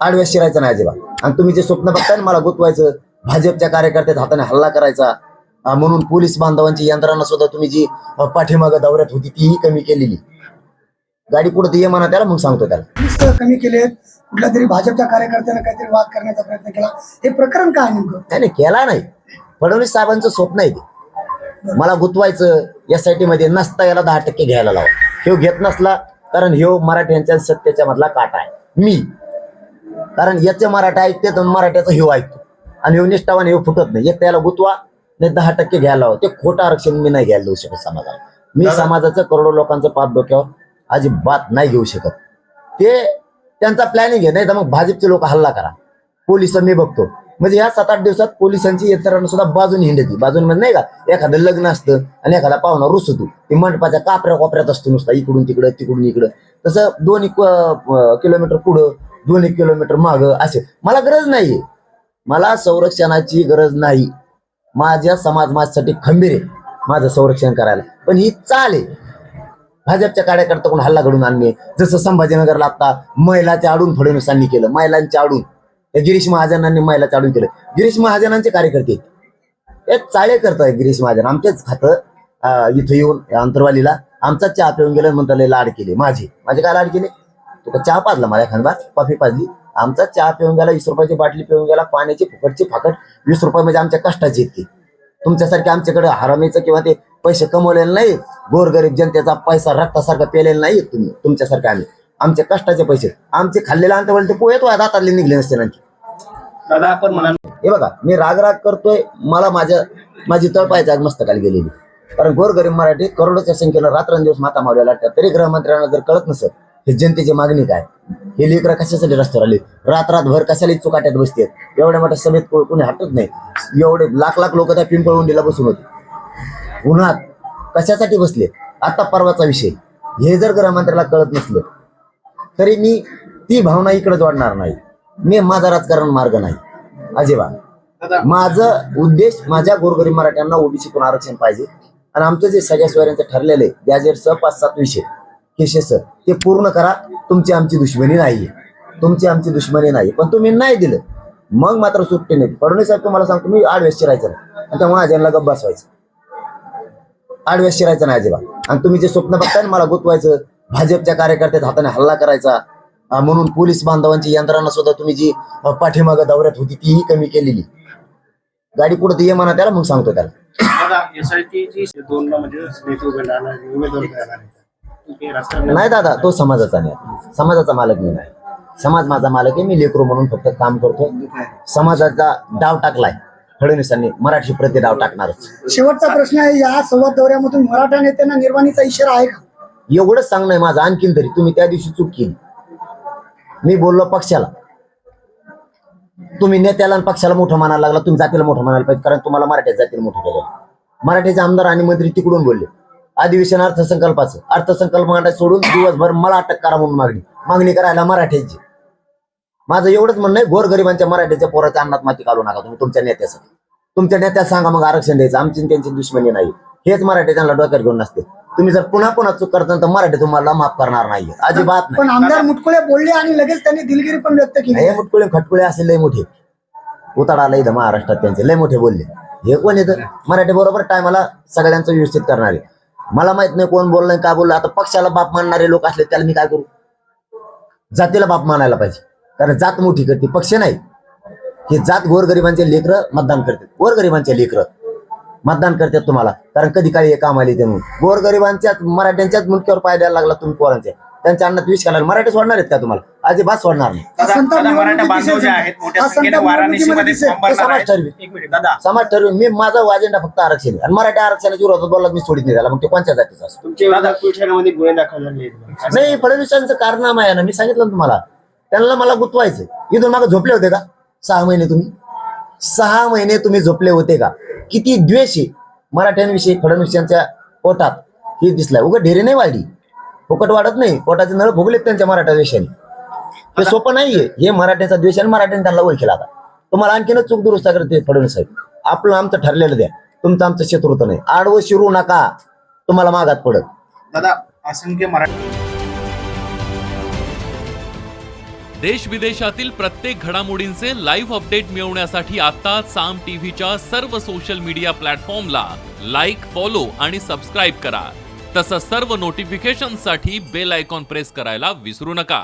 आडव्या शिरायचं नाही अजिबात. आणि तुम्ही जे स्वप्न बघताय ना मला गुतवायचं भाजपच्या कार्यकर्त्याच्या हाताने हल्ला करायचा म्हणून पोलीस बांधवांची यंत्रणा सुद्धा तुम्ही जी पाठीमागं दौऱ्यात होती तीही कमी केलेली. गाडी कुठं ये म्हणा त्याला मग सांगतो त्याला. कमी केलेत कुठल्या तरी भाजपच्या कार्यकर्त्यानं काहीतरी वाद करण्याचा प्रयत्न केला. हे प्रकरण काय नेमकं? नाही नाही केला नाही. फडणवीस साहेबांचं स्वप्न आहे ते. मला गुतवायचं एसमध्ये नसता याला दहा टक्के घ्यायला लावा. ह्यो घेत नसला कारण ह्यो मराठ्यांच्या सत्तेच्या मधला काटा आहे. मी. कारण याचे मराठा ऐकते तर मराठ्याचा ह्यो ऐकतो आणि ह्यो निष्ठावान ह्यो फुटत नाही. एक त्याला गुतवा नाही दहा टक्के घ्यायला लावा. ते खोटं आरक्षण मी नाही घ्यायला देऊ शकत समाजाला. मी समाजाचं करोडो लोकांचं पाप डोक्यावर अजिबात नाही घेऊ शकत. ते त्यांचा प्लॅनिंग आहे. नाही तर मग भाजपचे लोक हल्ला करा. पोलीस मी बघतो. म्हणजे या सात आठ दिवसात पोलिसांची यंत्रणा सुद्धा बाजून हिंडती. बाजून म्हणजे नाही का एखादं लग्न असतं आणि एखादा पाहुणा रुसतो. ते मंडपाच्या कापऱ्या कोपऱ्यात असतो नुसता इकडून तिकडं तिकडून इकडं. तसं दोन किलोमीटर पुढं दोन एक किलोमीटर माग असे. मला गरज नाहीये मला संरक्षणाची गरज नाही. माझ्या समाज माझ्यासाठी खंबीर आहे माझं संरक्षण करायला. पण ही चाल आहे. भाजपच्या कार्यकर्ता कोण हल्ला घडून आणणे. जसं संभाजीनगरला आता महिलाच्या आडून फडणवीसांनी केलं. महिलांच्या आडून. गिरीश महाजनांनी महिलाच्या आडून केलं. गिरीश महाजनांचे कार्यकर्ते हे चाळे करताय गिरीश महाजन. आमचेच खातं इथं येऊन या अंतरवालीला. आमचा चहा पिऊन गेलं म्हणता लाड केले. माझे. माझे काय लाड केले? तुका चहा पाजला माझ्या खानबार कॉफी पाजली. आमचा चहा पिऊन गेला वीस रुपयाची बाटली पिऊन गेला पाण्याची फुकटची फाकट वीस रुपये म्हणजे आमच्या कष्टाची इतकी. तुमच्यासारखे आमच्याकडे हरामीचं किंवा ते पैसे कमवलेले नाही गोरगरीब जनतेचा पैसा रक्तासारखा पेलेला नाही तुम्ही तुमच्यासारखे आम्ही. आमचे कष्टाचे पैसे. आमचे खाल्लेले अंतवळ ते पोहेत वाय दातातले निघले नसते आणखी. दादा आपण म्हणाल हे बघा मी राग राग करतोय मला माझ्या माझी तळपायची आज मस्तकाला गेलेली. कारण गोरगरीब मराठी करोडोच्या संख्येनं रात्रंदिवस माता मावल्या लागतात. तरी गृहमंत्र्यांना जर कळत नसत हे जनतेची मागणी काय? हे लेकरं कशासाठी रस्त्यावर आले? रात रातभर कशाला चुकाट्यात बसतात. एवढ्या मोठ्या सभेत कोणी हटत नाही. एवढे लाख लाख लोक त्या पिंपळवंडीला बसून होते. उन्हात कशासाठी बसले? आता परवाचा विषय. हे जर गृहमंत्र्याला कळत नसलं तरी मी ती भावना इकडे जोडणार नाही. मी माझा राजकारण मार्ग नाही. अजिबात. माझं उद्देश माझ्या गोरगरीब मराठ्यांना ओबीसीतून आरक्षण पाहिजे. आणि आमचं जे सगळ्या सोयऱ्यांचं ठरलेलं आहे गॅजेटसह पाच सात विषय. केसेस ते पूर्ण करा. तुमची आमची दुश्मनी नाहीये. तुमची आमची दुश्मनी नाही पण तुम्ही नाही दिलं. मग मात्र सुट्टी नाही. फडणवीस साहेब तुम्हाला सांगतो मी आडव्यास शिरायचं नाही. आणि त्या महाजनला गप्प बसवायचं. आडव्यास शिरायचं नाही अजिबात. आणि तुम्ही जे स्वप्न बघताय ना मला गुतवायचं. भाजपच्या कार्यकर्त्यात हाताने हल्ला करायचा. म्हणून पोलीस बांधवांची यंत्रणा सुद्धा तुम्ही जी पाठीमाग पाठीमागं दौऱ्यात होती तीही कमी केलेली. गाडी कुठं ये म्हणा त्याला मग सांगतो त्याला. दोन म्हणजे नाही दादा तो समाजाचा नाही. समाजाचा मालक मी नाही. समाज माझा मालक आहे मी लेकरू म्हणून फक्त काम करतो समाजाचा डाव टाकलाय. फडणवीसांनी मराठी प्रति डाव टाकणारच. शेवटचा प्रश्न आहे या संवाद दौऱ्यामधून मराठा नेत्यांना निर्वाणीचा इशारा आहे का? एवढंच सांगणं आहे माझं आणखीन तरी. तुम्ही त्या दिवशी चूक केली. मी बोललो पक्षाला. तुम्ही नेत्याला आणि पक्षाला मोठं मानायला लागला तुम्ही जातीला मोठं म्हणायला पाहिजे कारण तुम्हाला मराठ्यात जातीला मोठं केलं. मराठ्याचे आमदार आणि मंत्री तिकडून बोलले. अधिवेशन अर्थसंकल्पाचं. अर्थसंकल्प मांडायचं सोडून दिवसभर मला अटक करा म्हणून मागणी. मागणी करायला मराठ्याची. माझं एवढंच म्हणणं आहे गोरगरिबांच्या मराठ्याच्या पोराच्या अन्नात माती काढू नका तुम्ही तुमच्या नेत्यासाठी. तुमच्या नेत्याला सांगा मग आरक्षण द्यायचं आमची त्यांची दुश्मनी नाही. हेच मराठी त्यांना डोक्यात घेऊन नसते. तुम्ही जर पुन्हा पुन्हा चूक करता तर मराठी तुम्हाला माफ करणार नाही अजिबात पण आमदार मुटकुळे बोलले आणि लगेच त्यांनी दिलगिरी पण व्यक्त केली. हे मुटकुळे खटकुळे असे लय मोठे. उतार आला इथं महाराष्ट्रात त्यांचे लय मोठे बोलले. हे कोण येतं? मराठी बरोबर टायमाला सगळ्यांचं व्यवस्थित करणारे. मला माहीत नाही कोण बोललं काय बोललं. आता पक्षाला बाप मानणारे लोक असले त्याला मी काय करू? जातीला बाप मानायला पाहिजे. कारण जात मोठी करते पक्ष नाही. हे जात गोरगरिबांचे लेकरं मतदान करतात. गोरगरिबांचे लेकरं मतदान करतात तुम्हाला. कारण कधी काळी हे काम आले ते म्हणून. गोरगरिबांच्याच मराठ्यांच्याच मुंडक्यावर पाय द्यायला लागला तुम्ही पोरांच्या त्यांच्या अन्नात विष करणार मराठी सोडणार आहेत का तुम्हाला? अजिबात सोडणार नाही. दादा संताप दादा, मराठा निवडणुकीत बांधव जे दिसेल. आहेत मोठ्या हा संख्येने संताप वाराणसीमध्ये निवडणुकीमध्ये दिसेल. फॉर्म ते भरणार समाज आहेत. ठरवेल. एक मिनिट दादा. समाज ठरवून मी माझा अजेंडा फक्त आरक्षण आहे आणि मराठी आरक्षणाच्या विरोधात बोलला मी सोडित नाही त्याला. मग ते कोणत्या जातीचा असतो? गुन्हे दाखल झाले आहेत. नाही फडणवीसांचं कारनामा आहे ना. मी सांगितलं ना तुम्हाला. त्यांना मला गुतवायचं इथून मागे झोपले होते का? सहा महिने तुम्ही? सहा महिने तुम्ही झोपले होते का? किती द्वेष आहे मराठ्यांविषयी फडणवीसांच्या पोटात हे दिसलाय. उगा ढेरे नाही वाढली. फुकट वाढत नाही. पोटाचे नळ भोगलेत त्यांच्या मराठा द्वेषाने हे सोपं नाहीये. हे मराठ्याचा द्वेष आणि मराठ्याने त्यांना ओळखीला आता. तुम्हाला आणखीनच चूक दुरुस्त करते फडणवीस साहेब. आपलं आमचं ठरलेलं द्या. तुमचं आमचं शत्रुत नाही. आडवं शिरू नका. तुम्हाला मागात पडत. दादा असंख्य मराठी देश विदेशातील प्रत्येक घडामोडींचे लाईव्ह अपडेट मिळवण्यासाठी आता साम टीव्हीच्या सर्व सोशल मीडिया प्लॅटफॉर्मला लाईक फॉलो आणि सबस्क्राईब करा. तसंच सर्व नोटिफिकेशनसाठी बेल आयकॉन प्रेस करायला विसरू नका.